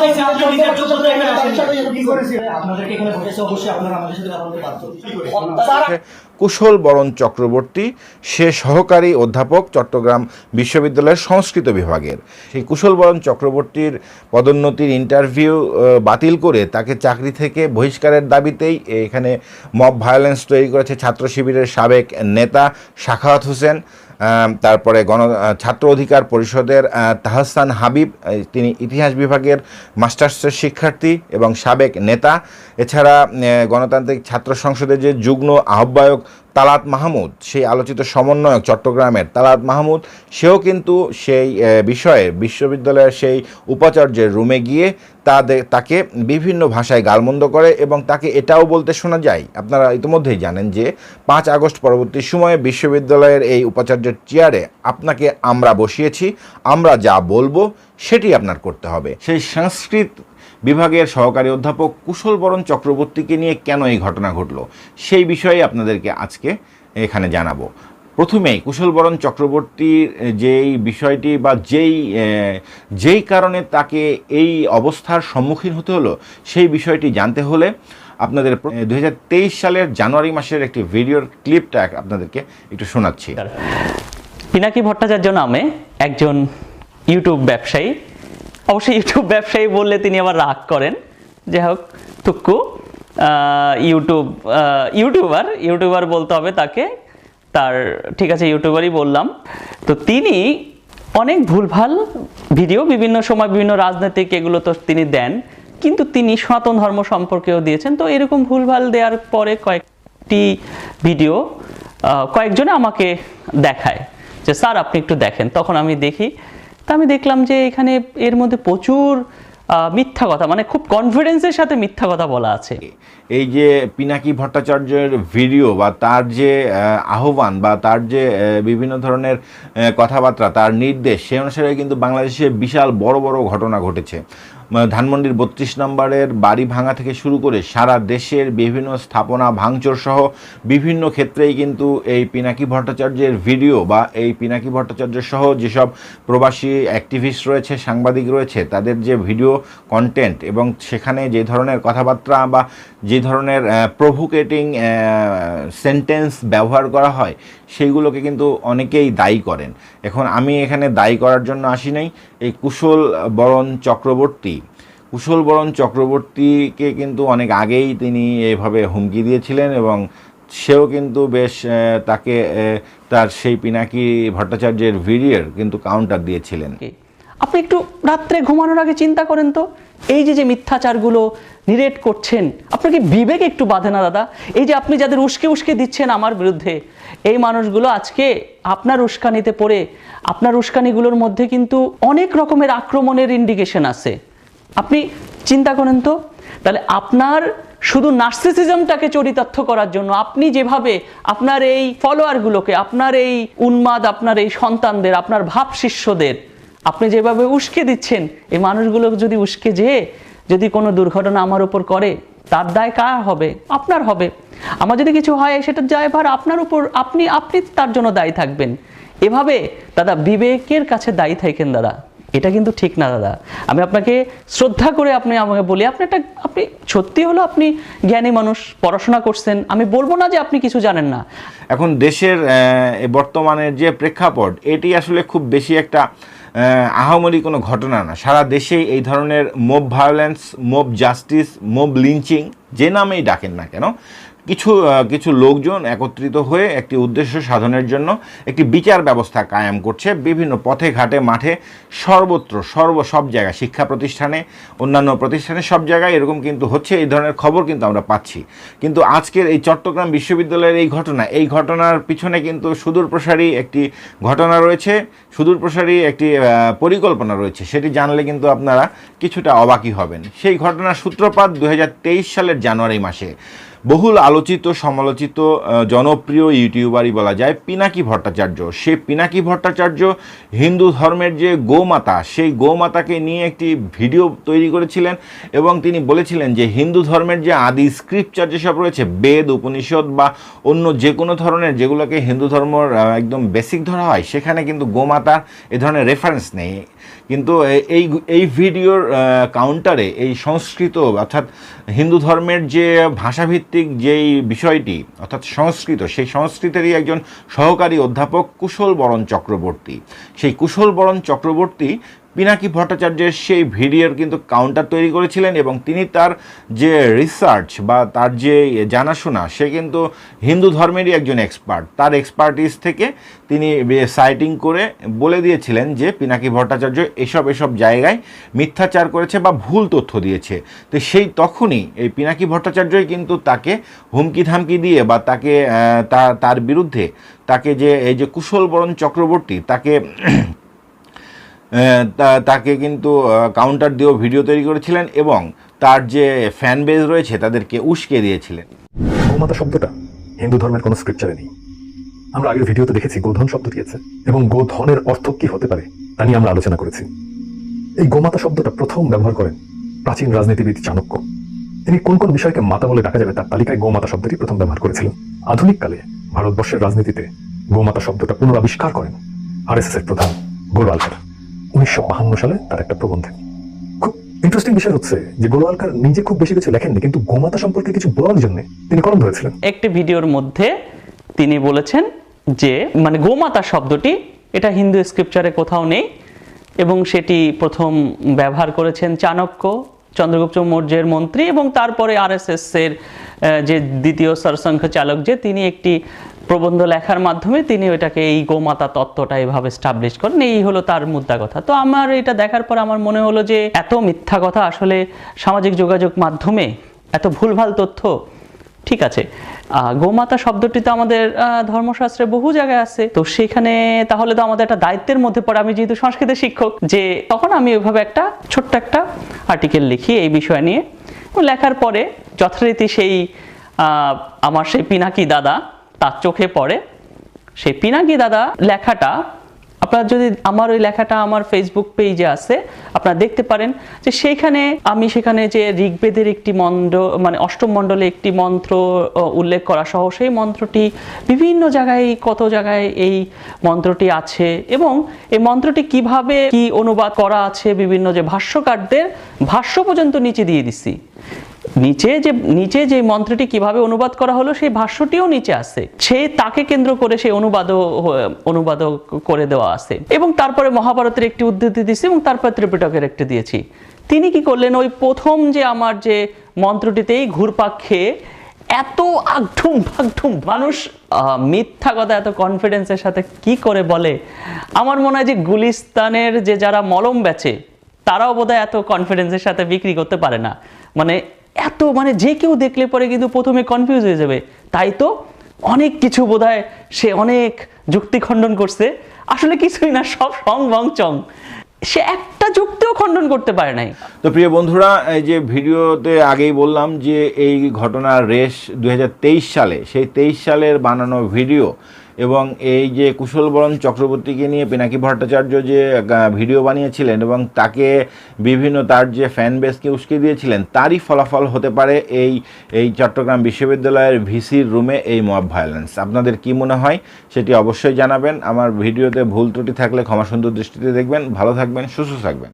চাইছি আপনি নিজের যোগ্যতা এখানে আসেন আপনাদেরকে এখানে ভোটেছে অবশ্যই আপনারা আমাদের সাথে কথা বলতে বাধ্য। কুশল বরণ চক্রবর্তী সে সহকারী অধ্যাপক চট্টগ্রাম বিশ্ববিদ্যালয়ের সংস্কৃত বিভাগের। সেই কুশল বরণ চক্রবর্তীর পদোন্নতির ইন্টারভিউ বাতিল করে তাকে চাকরি থেকে বহিষ্কারের দাবিতেই এখানে মব ভায়োলেন্স তৈরি করেছে ছাত্র শিবিরের সাবেক নেতা শাখাওয়াত হোসেন। তারপরে গণ ছাত্র অধিকার পরিষদের তাহসান হাবিব তিনি ইতিহাস বিভাগের মাস্টার্সের শিক্ষার্থী এবং সাবেক নেতা। এছাড়া গণতান্ত্রিক ছাত্র সংসদের যে যুগ্ম আহ্বায়ক তালাত মাহমুদ, সেই আলোচিত সমন্বয়ক চট্টগ্রামের তালাত মাহমুদ, সেও কিন্তু সেই বিষয়ে বিশ্ববিদ্যালয়ের সেই উপাচার্যের রুমে গিয়ে তাদের তাকে বিভিন্ন ভাষায় গালমন্দ করে এবং তাকে এটাও বলতে শোনা যায়, আপনারা ইতিমধ্যেই জানেন যে পাঁচ আগস্ট পরবর্তী সময়ে বিশ্ববিদ্যালয়ের এই উপাচার্যের চেয়ারে আপনাকে আমরা বসিয়েছি, আমরা যা বলব সেটি আপনার করতে হবে। সেই সংস্কৃত বিভাগের সহকারী অধ্যাপক কুশল বরণ চক্রবর্তীকে নিয়ে কেন এই ঘটনা ঘটলো? সেই বিষয়ে আপনাদেরকে আজকে এখানে জানাব। প্রথমেই কুশল বরণ চক্রবর্তীর যেই বিষয়টি বা যেই যেই কারণে তাকে এই অবস্থার সম্মুখীন হতে হলো, সেই বিষয়টি জানতে হলে আপনাদের দু হাজার তেইশ সালের জানুয়ারি মাসের একটি ভিডিওর ক্লিপটা আপনাদেরকে একটু শোনাচ্ছি। পিনাকি ভট্টাচার্য নামে একজন ইউটিউব ব্যবসায়ী অবশ্যই ইউটিউব ব্যবসায়ী বললে তিনি আবার রাগ করেন। যাই হোক টুকু ইউটিউব ইউটিউবার ইউটিউবার বলতে হবে তাকে। তার, ঠিক আছে ইউটিউবারই বললাম। তো তিনি অনেক ভুলভাল ভিডিও, বিভিন্ন সময় বিভিন্ন রাজনৈতিক এগুলো তো তিনি দেন, কিন্তু তিনি সনাতন ধর্ম সম্পর্কেও দিয়েছেন। তো এরকম ভুলভাল দেওয়ার পরে কয়েকটি ভিডিও কয়েকজনে আমাকে দেখায়। যে, স্যার, আপনি একটু দেখেন। তখন আমি দেখি তা আমি দেখলাম যে এখানে এর মধ্যে প্রচুর মিথ্যা কথা মানে খুব কনফিডেন্সের সাথে মিথ্যা কথা বলা আছে। এই যে পিনাকি ভট্টাচার্যের ভিডিও বা তার যে আহ্বান বা তার যে বিভিন্ন ধরনের কথাবার্তা, তার নির্দেশ সে অনুসারে কিন্তু বাংলাদেশে বিশাল বড় বড় ঘটনা ঘটেছে। ধানমন্ডির বত্রিশ নম্বরের বাড়ি ভাঙা থেকে শুরু করে সারা দেশের বিভিন্ন স্থাপনা, ভাঙচুর সহ বিভিন্ন ক্ষেত্রেই কিন্তু এই পিনাকি ভট্টাচার্যের ভিডিও বা এই পিনাকি ভট্টাচার্য সহ যেসব প্রবাসী অ্যাক্টিভিস্ট রয়েছে, সাংবাদিক রয়েছে, তাদের যে ভিডিও কন্টেন্ট এবং সেখানে যে ধরনের কথাবার্তা বা যে ধরনের প্রভোকেটিং সেন্টেন্স ব্যবহার করা হয় সেইগুলোকে কিন্তু অনেকেই দায়ী করেন। এখন আমি এখানে দায়ী করার জন্য আসি নাই। এই কুশল বরণ চক্রবর্তী, কুশল বরণ চক্রবর্তীকে কিন্তু অনেক আগেই তিনি এভাবে হুমকি দিয়েছিলেন এবং সেও কিন্তু বেশ তাকে তার সেই পিনাকি ভট্টাচার্যের ভিডিওর কিন্তু কাউন্টার দিয়েছিলেন। আপনি একটু রাত্রে ঘুমানোর আগে চিন্তা করেন তো। এই যে যে মিথ্যাচারগুলো নিরেট করছেন। আপনার কি বিবেক একটু বাঁধে না, দাদা? এই যে আপনি যাদের উস্কে উস্কে দিচ্ছেন আমার বিরুদ্ধে, এই মানুষগুলো আজকে আপনার উস্কানিতে পড়ে, আপনার উস্কানিগুলোর মধ্যে কিন্তু অনেক রকমের আক্রমণের ইন্ডিকেশন আছে। আপনি চিন্তা করেন তো, তাহলে আপনার শুধু নার্সিসিজমটাকে চরিতার্থ করার জন্য আপনি যেভাবে আপনার এই ফলোয়ারগুলোকে আপনার এই উন্মাদ, আপনার এই সন্তানদের, আপনার ভাব শিষ্যদের আপনি যেভাবে উস্কে দিচ্ছেন, এই মানুষগুলো যদি উস্কে যেয়ে যদি কোনো দুর্ঘটনা আমার উপর করে, তার দায় কার হবে? আপনার হবে। আমার যদি কিছু হয়, সেটার দায়ভার আপনার উপর, আপনি আপনি তার জন্য দায়ী থাকবেন। এভাবে দাদা বিবেকের কাছে দায়ী থাকেন দাদা। এটা কিন্তু ঠিক না দাদা। আমি আপনাকে শ্রদ্ধা করে আপনি আমাকে বলি, আপনি একটা, আপনি সত্যি হলো আপনি জ্ঞানী মানুষ, পড়াশোনা করছেন। আমি বলব না যে আপনি কিছু জানেন না। এখন দেশের বর্তমানের যে প্রেক্ষাপট, এটি আসলে খুব বেশি একটা আহামরি কোনো ঘটনা না। সারা দেশেই এই ধরনের mob violence mob justice mob lynching যে নামেই ডাকেন না কেন কিছু কিছু লোকজন একত্রিত হয়ে একটি উদ্দেশ্য সাধনের জন্য একটি বিচার ব্যবস্থা কায়েম করছে। বিভিন্ন পথে, ঘাটে, মাঠে সর্বত্র, সর্ব সব জায়গায়, শিক্ষা প্রতিষ্ঠানে, অন্যান্য প্রতিষ্ঠানে সব জায়গায় এরকম কিন্তু হচ্ছে, এই ধরনের খবর কিন্তু আমরা পাচ্ছি। কিন্তু আজকের এই চট্টগ্রাম বিশ্ববিদ্যালয়ের এই ঘটনা, এই ঘটনার পিছনে কিন্তু সুদূর প্রসারী একটি ঘটনা রয়েছে, সুদূর প্রসারী একটি পরিকল্পনা রয়েছে। সেটি জানলে কিন্তু আপনারা কিছুটা অবাকই হবেন। সেই ঘটনার সূত্রপাত দু হাজার তেইশ সালের জানুয়ারি মাসে। বহুল আলোচিত সমালোচিত জনপ্রিয় ইউটিউবারই বলা যায় পিনাকি ভট্টাচার্য। সেই পিনাকি ভট্টাচার্য হিন্দু ধর্মের যে গোমাতা সেই গোমাতাকে নিয়ে একটি ভিডিও তৈরি করেছিলেন এবং তিনি বলেছিলেন যে হিন্দু ধর্মের যে আদি স্ক্রিপচার যেসব রয়েছে বেদ উপনিষদ বা অন্য যে কোনো ধরনের যেগুলোকে হিন্দু ধর্মর আহ, একদম বেসিক ধরা হয় সেখানে কিন্তু গোমাতার এ ধরনের রেফারেন্স নেই। কিন্তু এই এই ভিডিওর কাউন্টারে এই সংস্কৃত অর্থাৎ হিন্দু ধর্মের যে ভাষাভিত্তিক যেই বিষয়টি, অর্থাৎ সংস্কৃত, সেই সংস্কৃতেরই একজন সহকারী অধ্যাপক কুশল বরণ চক্রবর্তী। সেই কুশল বরণ চক্রবর্তী পিনাকি ভট্টাচার্যের সেই ভিডিওর কিন্তু কাউন্টার তৈরি করেছিলেন এবং তিনি তার যে রিসার্চ বা তার যে জানাশোনা, সে কিন্তু হিন্দু ধর্মেরই একজন এক্সপার্ট তার এক্সপার্টিস থেকে তিনি সাইটিং করে বলে দিয়েছিলেন যে পিনাকি ভট্টাচার্য এসব এসব জায়গায় মিথ্যাচার করেছে বা ভুল তথ্য দিয়েছে। তো সেই তখনই এই পিনাকি ভট্টাচার্যই কিন্তু তাকে হুমকি ধামকি দিয়ে বা তাকে তার বিরুদ্ধে তাকে যে, এই যে কুশল বরণ চক্রবর্তী, তাকে তাকে কিন্তু কাউন্টার দিয়েও ভিডিও তৈরি করেছিলেন এবং তার যে ফ্যান বেজ রয়েছে, তাদেরকে উস্কে দিয়েছিলেন। গোমাতা শব্দটা হিন্দু ধর্মের কোনো স্ক্রিপচারে নেই। আমরা আগের ভিডিওতে দেখেছি, গোধন শব্দ দিয়েছে এবং গোধনের অর্থ কি হতে পারে, তা নিয়ে আমরা আলোচনা করেছি। এই গোমাতা শব্দটা প্রথম ব্যবহার করেন প্রাচীন রাজনীতিবিদ চাণক্য। তিনি কোন কোন বিষয়কে মাতা বলে ডাকা যাবে তার তালিকায় গোমাতা শব্দটি প্রথম ব্যবহার করেছিলেন। আধুনিক কালে ভারতবর্ষের রাজনীতিতে গোমাতা শব্দটা পুনরাবিষ্কার করেন আর এস এস এর প্রধান গোলওয়ালকার উনিশশো সালে তার একটা প্রবন্ধে। খুব ইন্টারেস্টিং বিষয় হচ্ছে যে গোলওয়ালকার নিজে খুব বেশি কিছু লেখেননি, কিন্তু গোমাতা সম্পর্কে কিছু বলার জন্য তিনি কলম ধরেছিলেন। একটি ভিডিওর মধ্যে তিনি বলেছেন যে মানে গোমাতা শব্দটি, এটা হিন্দু স্ক্রিপচারে কোথাও নেই, এবং সেটি প্রথম ব্যবহার করেছেন চাণক্য, চন্দ্রগুপ্ত মৌর্যের মন্ত্রী, এবং তারপরে আরএসএস এর যে দ্বিতীয় সরসংঘ চালক যে, তিনি একটি প্রবন্ধ লেখার মাধ্যমে তিনি ওইটাকে এই গোমাতা তত্ত্বটা এভাবে স্টাবলিশ করেন। এই হলো তার মুদ্রা কথা। তো আমার এটা দেখার পর আমার মনে হলো যে এত মিথ্যা কথা আসলে সামাজিক যোগাযোগ মাধ্যমে এত ভুলভাল তথ্য, ঠিক আছে। গোমাতা শব্দটি তো আমাদের ধর্মশাস্ত্রে বহু জায়গায় আছে। তো সেখানে তাহলে তো আমাদের একটা দায়িত্বের মধ্যে পড়ে। আমি যেহেতু সংস্কৃতের শিক্ষক, যে তখন আমি ওইভাবে একটা ছোট্ট একটা আর্টিকেল লিখি এই বিষয় নিয়ে। লেখার পরে যথারীতি সেই আমার সেই পিনাকি দাদা তার চোখে পড়ে। সেই পিনাকি দাদা লেখাটা, আপনার যদি আমার ওই লেখাটা আমার ফেসবুক পেজে আছে, আপনারা দেখতে পারেন যে সেইখানে আমি সেখানে যে ঋগ্বেদের একটি মন্ড মানে অষ্টম মণ্ডলে একটি মন্ত্র উল্লেখ করা সহ সেই মন্ত্রটি বিভিন্ন জায়গায়, কত জায়গায় এই মন্ত্রটি আছে এবং এই মন্ত্রটি কীভাবে কি অনুবাদ করা আছে বিভিন্ন যে ভাষ্যকারদের ভাষ্য পর্যন্ত নিচে দিয়ে দিছি। নিচে যে নিচে যে মন্ত্রটি কীভাবে অনুবাদ করা হলো, সেই ভাষ্যটিও নিচে আছে। সে তাকে কেন্দ্র করে সেই অনুবাদও অনুবাদও করে দেওয়া আছে। এবং তারপরে মহাভারতের একটি উদ্ধৃতি দিয়েছি এবং তারপর ত্রিপিটকের একটি দিয়েছি। তিনি কি করলেন? ওই প্রথম যে আমার যে মন্ত্রটিতেই ঘুরপাক খেয়ে এত আগঠুম ভাগঠুম মানুষ মিথ্যা কথা, এত কনফিডেন্সের সাথে কি করে বলে? আমার মনে হয় যে গুলিস্তানের যে যারা মলম বেচে, তারাও বোধহয় এত কনফিডেন্সের সাথে বিক্রি করতে পারে না। মানে এত মানে যে কেউ দেখলে পরে কিন্তু প্রথমে কনফিউজ হয়ে যাবে। তাই তো অনেক কিছু বোধহয় সে অনেক যুক্তি খণ্ডন করছে। আসলে কিছুই না, সব সং বং চং। সে একটা যুক্তিও খণ্ডন করতে পারে নাই। তো প্রিয় বন্ধুরা, এই যে ভিডিওতে আগেই বললাম যে এই ঘটনার রেশ দুই হাজার তেইশ সালে, সেই তেইশ সালের বানানো ভিডিও এবং এই যে কুশলবরণ চক্রবর্তীকে নিয়ে পিনাকি ভট্টাচার্য যে ভিডিও বানিয়েছিলেন এবং তাকে বিভিন্ন তার যে ফ্যান বেসকে উস্কে দিয়েছিলেন, তারই ফলাফল হতে পারে এই এই চট্টগ্রাম বিশ্ববিদ্যালয়ের ভিসির রুমে এই মব ভায়োলেন্স আপনাদের কি মনে হয় সেটি অবশ্যই জানাবেন। আমার ভিডিওতে ভুল ত্রুটি থাকলে ক্ষমা সুন্দর দৃষ্টিতে দেখবেন। ভালো থাকবেন, সুস্থ থাকবেন।